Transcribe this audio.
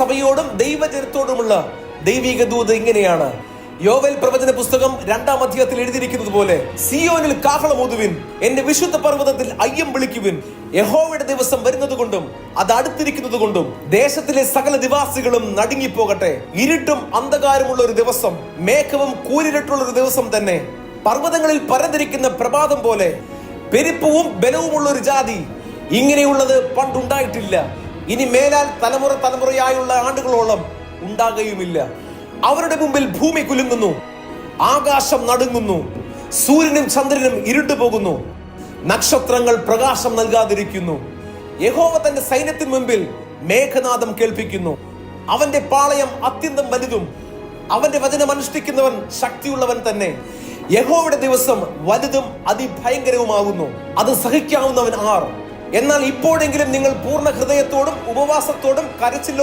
സഭയോടും ദൈവജനത്തോടുമുള്ള ദൈവിക ദൂത് ഇങ്ങനെയാണ്. യോവൽ പ്രവചന പുസ്തകം രണ്ടാം അധ്യായത്തിൽ എഴുതിയിരിക്കുന്നത് പോലെ സിയോനിൽ കാഹളമൂതുവിൻ എന്റെ വിശുദ്ധ പർവതത്തിൽ അയ്യം വിളിക്കുവിൻ. യഹോവയുടെ ദിവസം വരുന്നത് കൊണ്ടും അത് അടുത്തിരിക്കുന്നത് കൊണ്ടും ദേശത്തിലെ സകല നിവാസികളും നടുങ്ങിപ്പോകട്ടെ. ഇരുട്ടും അന്ധകാരമുള്ള ഒരു ദിവസം മേഘവും കൂരിരുട്ടുള്ള ഒരു ദിവസം തന്നെ. പർവതങ്ങളിൽ പരന്നിരിക്കുന്ന പ്രഭാതം പോലെ പെരുപ്പവും ബലവുമുള്ള ഒരു ജാതി ഇങ്ങനെയുള്ളത് പണ്ടുണ്ടായിട്ടില്ല. ഇനി മേലാൽ തലമുറ തലമുറയായുള്ള ആണ്ടുകളോളം ഉണ്ടാകുകയുമില്ല. അവരുടെ മുമ്പിൽ ഭൂമി കുലുങ്ങുന്നു. ആകാശം നടുങ്ങുന്നു. സൂര്യനും ചന്ദ്രനും ഇരുണ്ടു പോകുന്നു. നക്ഷത്രങ്ങൾ പ്രകാശം നൽകാതിരിക്കുന്നു. യഹോവ തന്റെ സൈന്യത്തിന് മുമ്പിൽ മേഘനാദം കേൾപ്പിക്കുന്നു. അവന്റെ പാളയം അത്യന്തം വലുതും അവന്റെ വചനം അനുഷ്ഠിക്കുന്നവൻ ശക്തിയുള്ളവൻ തന്നെ. യഹോവയുടെ ദിവസം വലുതും അതിഭയങ്കരവുമാകുന്നു. അത് സഹിക്കാവുന്നവൻ ആർ? എന്നാൽ ഇപ്പോഴെങ്കിലും നിങ്ങൾ പൂർണ ഹൃദയത്തോടും ഉപവാസത്തോടും കരച്ചിലോ